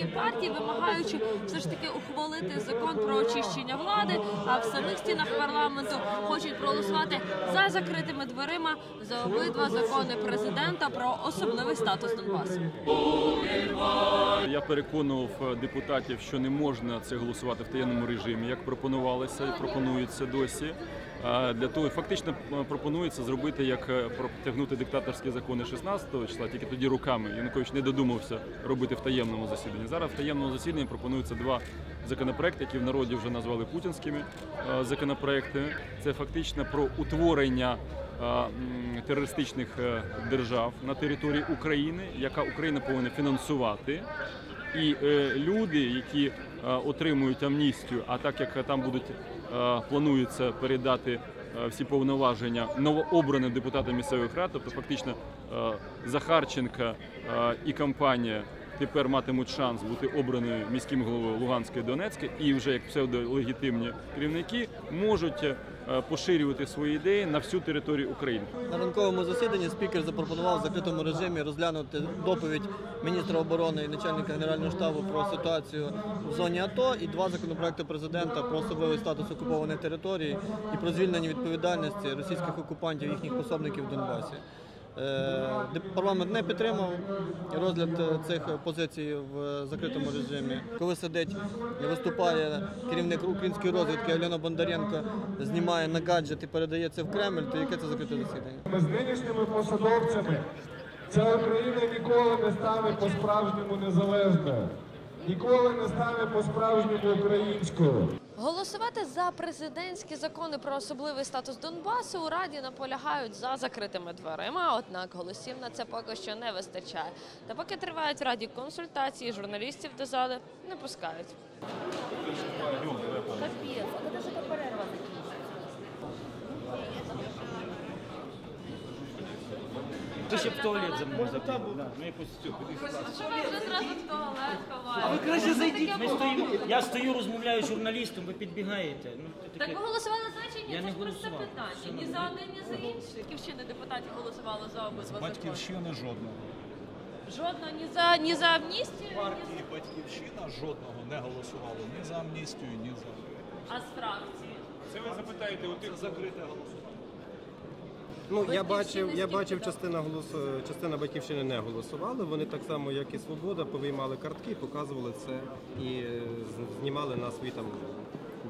представники партій, вимагаючи все ж таки ухвалити закон про очищення влади. А в самих стінах парламенту хочуть проголосувати за закритими дверима за обидва закони президента про особливий статус Донбасу. Я переконував е, депутатів, що не можна це голосувати в таємному режимі, як пропонувалося і пропонується досі. Для того фактично е, пропонується зробити, як е, протягнути диктаторські закони 16-го числа, тільки тоді руками. Янукович не додумався робити в таємному засіданні. Зараз в таємному засіданні пропонуються два законопроекти, які в народі вже назвали путінськими е, законопроекти. Це фактично про утворення терористичних держав на території України, яка Україна повинна фінансувати. І люди, які отримують амністію, а так як там будуть планується передати е, всі повноваження новообраним депутатам місцевих рад, тобто фактично е, Захарченка е, і компанія тепер матимуть шанс бути обраною міським головою Луганської і Донецької, і вже як псевдолегітимні керівники можуть е, поширювати свої ідеї на всю територію України. На ранковому засіданні спікер запропонував в закритому режимі розглянути доповідь міністра оборони і начальника генерального штабу про ситуацію в зоні АТО і два законопроекти президента про особливий статус окупованих територій і про звільнення відповідальності російських окупантів їхніх пособників в Донбасі. Е, Парламент не підтримав розгляд е, цих позицій в закритому режимі. Коли сидить виступає керівник української розвідки Альона Бондаренко, знімає на гаджет і передає це в Кремль, то яке це закрите засідання? З нинішніми посадовцями ця Україна ніколи не стане по-справжньому незалежною, ніколи не стане по-справжньому українською. Голосувати за президентські закони про особливий статус Донбасу у Раді наполягають за закритими дверима, однак голосів на це поки що не вистачає. Та поки тривають в Раді консультації, журналістів до зали не пускають. Ти ще в туалет за мною. Ну якось цю, Що ви вже зразу в туалет краще зайдіть. Ми стоїмо. Я стою, розмовляю з журналістом, ви підбігаєте. Ну, це Так таке. ви голосували за чи ні? Я Це не ж просто голосував. питання. Ні за один, ні за інший. Батьківщини депутатів голосували за обидва закони. Батьківщини жодного. Жодного ні за ні за амністію, ні Партії Батьківщина жодного не голосувало ні за амністію, ні за за а з фракції. це ви запитаєте у тих закрите голосування. Ну я бачив, я бачив, частина голос, частина батьківщини не голосували. Вони так само, як і Свобода, повиймали картки, показували це і е, знімали на свої там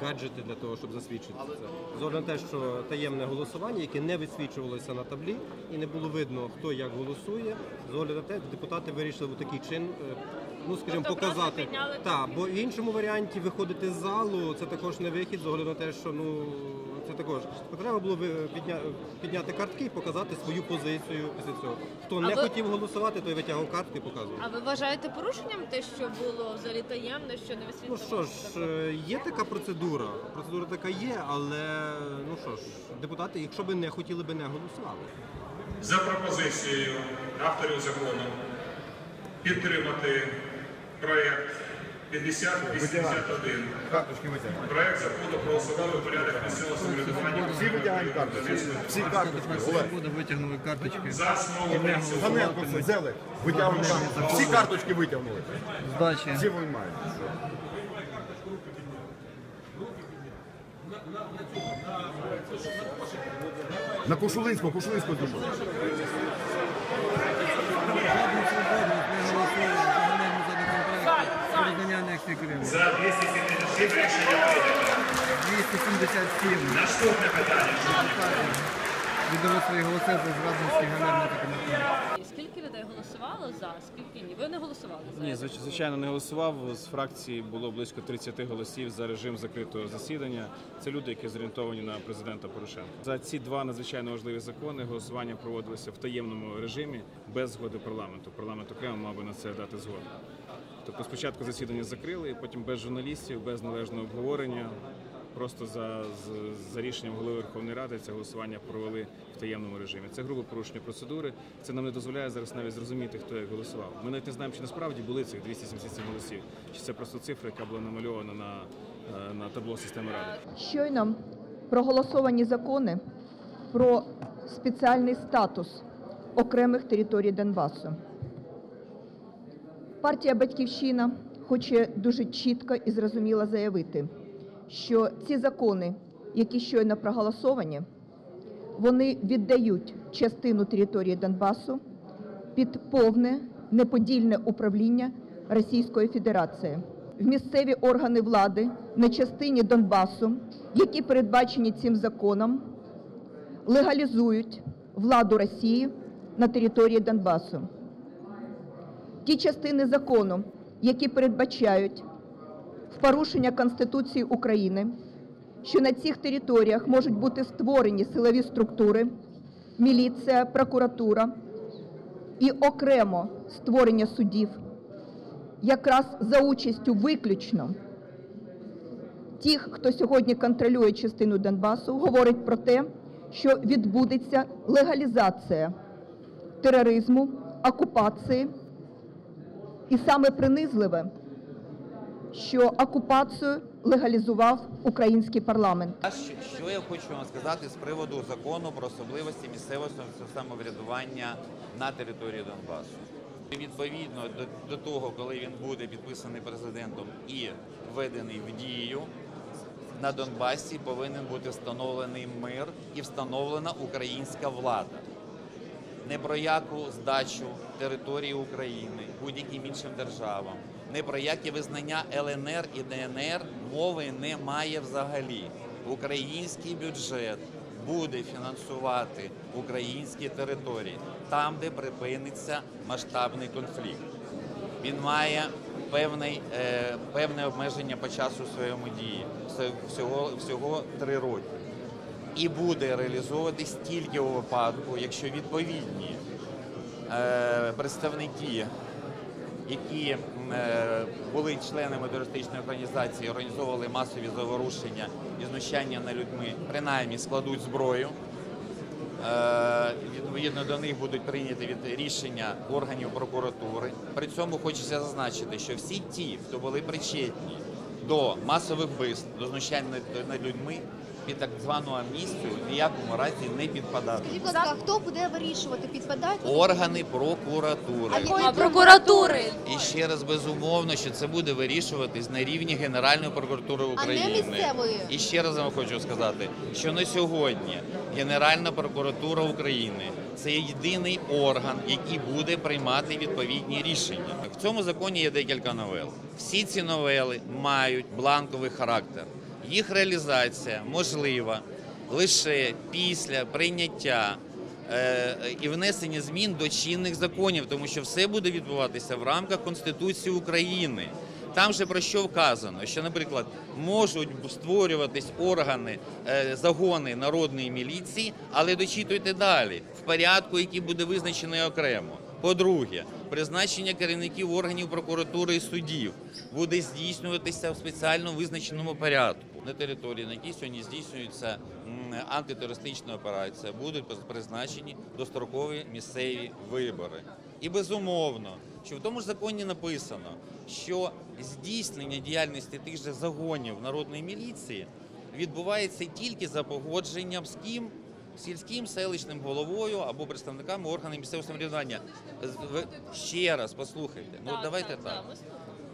гаджети для того, щоб засвідчити це. З на те, що таємне голосування, яке не висвічувалося на таблі, і не було видно, хто як голосує. З на те, депутати вирішили в такий чин. е, Ну, скажімо, Тобто показати так, бо в іншому варіанті виходити з залу це також не вихід з огляду на те, що ну також треба було підня... підняти картки і показати свою позицію після цього. Хто А не ви- хотів голосувати, той витягав картки і показував. А ви вважаєте порушенням те, що було взагалі таємне, що не Ну що ж, є така процедура. Процедура така є, але ну що ж, депутати, якщо би не хотіли би не голосували. за пропозицією авторів закону підтримати проєкт 5081. Проєкт закону про особливий порядок місцевого самоврядування. Всі витягають карточки. Всі Буде витягнули карточки. За основу та в взяли, витягнули. Всі карточки витягнули. Здачі. Всі виймають. На Кошулинського, Кошулинського зробили. За 277 рішення прийнято. 277. Наступне питання. Віддали свої голоси за зрадницькі ганебні документи. Скільки людей голосувало за, скільки ні? Ви не голосували за? Ні, звичайно, не голосував. З фракції було близько 30 голосів за режим закритого засідання. Це люди, які зорієнтовані на президента Порошенка. За ці два надзвичайно важливі закони голосування проводилося в таємному режимі без згоди парламенту. Парламент окремо мав би на це дати згоду. Тобто спочатку засідання закрили, потім без журналістів, без належного обговорення. Просто за, за рішенням голови Верховної Ради це голосування провели в таємному режимі. Це грубе порушення процедури. Це нам не дозволяє зараз навіть зрозуміти, хто як голосував. Ми навіть не знаємо, чи насправді були цих 277 голосів, чи це просто цифра, яка була намальована на, е, на табло системи ради. Щойно проголосовані закони про спеціальний статус окремих територій Донбасу. Партія Батьківщина хоче дуже чітко і зрозуміло заявити, що ці закони, які щойно проголосовані, вони віддають частину території Донбасу під повне неподільне управління Російської Федерації. В місцеві органи влади на частині Донбасу, які передбачені цим законом, легалізують владу Росії на території Донбасу. Ті частини закону, які передбачають в порушення Конституції України, що на цих територіях можуть бути створені силові структури, міліція, прокуратура і окремо створення судів, якраз за участю виключно тих, хто сьогодні контролює частину Донбасу, говорить про те, що відбудеться легалізація тероризму, окупації, і саме принизливе, що окупацію легалізував український парламент. А що, я хочу вам сказати з приводу закону про особливості місцевого самоврядування на території Донбасу? Відповідно до того, коли він буде підписаний президентом і введений в дію, на Донбасі повинен бути встановлений мир і встановлена українська влада. Не про яку здачу території України будь-яким іншим державам, не про яке визнання ЛНР і ДНР мови немає взагалі. Український бюджет буде фінансувати українські території там, де припиниться масштабний конфлікт. Він має певний, е, певне обмеження по часу своєму дії всього, всього три роки і буде реалізовуватись тільки у випадку, якщо відповідні е, представники, які е, були членами терористичної організації, організовували масові заворушення і знущання над людьми, принаймні складуть зброю. Е, Відповідно до них будуть прийняті від рішення органів прокуратури. При цьому хочеться зазначити, що всі ті, хто були причетні до масових вбивств, до знущань над- над людьми, під так звану амністію в ніякому разі не підпадати. Скажіть, будь ласка, хто буде вирішувати, підпадають? Органи прокуратури. А прокуратури. І ще раз безумовно, що це буде вирішуватись на рівні Генеральної прокуратури А не України. місцевої? І ще раз вам хочу сказати, що на сьогодні Генеральна прокуратура України це єдиний орган, який буде приймати відповідні рішення. В цьому законі є декілька новел. Всі ці новели мають бланковий характер. Їх реалізація можлива лише після прийняття е, і внесення змін до чинних законів, тому що все буде відбуватися в рамках Конституції України. Там же про що вказано, що, наприклад, можуть створюватись органи, е, загони народної міліції, але дочитуйте далі в порядку, який буде визначений окремо. По-друге, призначення керівників органів прокуратури і судів буде здійснюватися в спеціально визначеному порядку. На території, на якій сьогодні здійснюється антитерористична операція, будуть призначені дострокові місцеві вибори. І безумовно, що в тому ж законі написано, що здійснення діяльності тих же загонів народної міліції відбувається тільки за погодженням з ким сільським селищним головою або представниками органів місцевого самоврядування. Ще раз послухайте. Ну давайте так.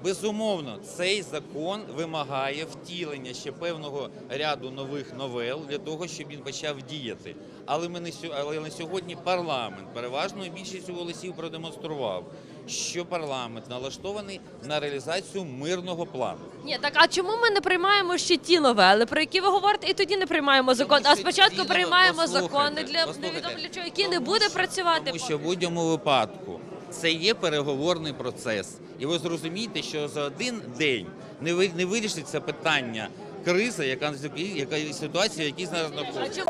Безумовно, цей закон вимагає втілення ще певного ряду нових новел для того, щоб він почав діяти. Але ми не але на сьогодні парламент переважною більшістю голосів продемонстрував, що парламент налаштований на реалізацію мирного плану. Ні, так а чому ми не приймаємо ще ті новели, про які ви говорите, і тоді не приймаємо закон? А спочатку приймаємо закони для невідомо для чого, які не буде працювати. Тому що в будь-якому випадку це є переговорний процес. І ви зрозумієте, що за один день не ви- не вирішиться питання кризи, яка яка ситуація, в якій зараз знаходиться.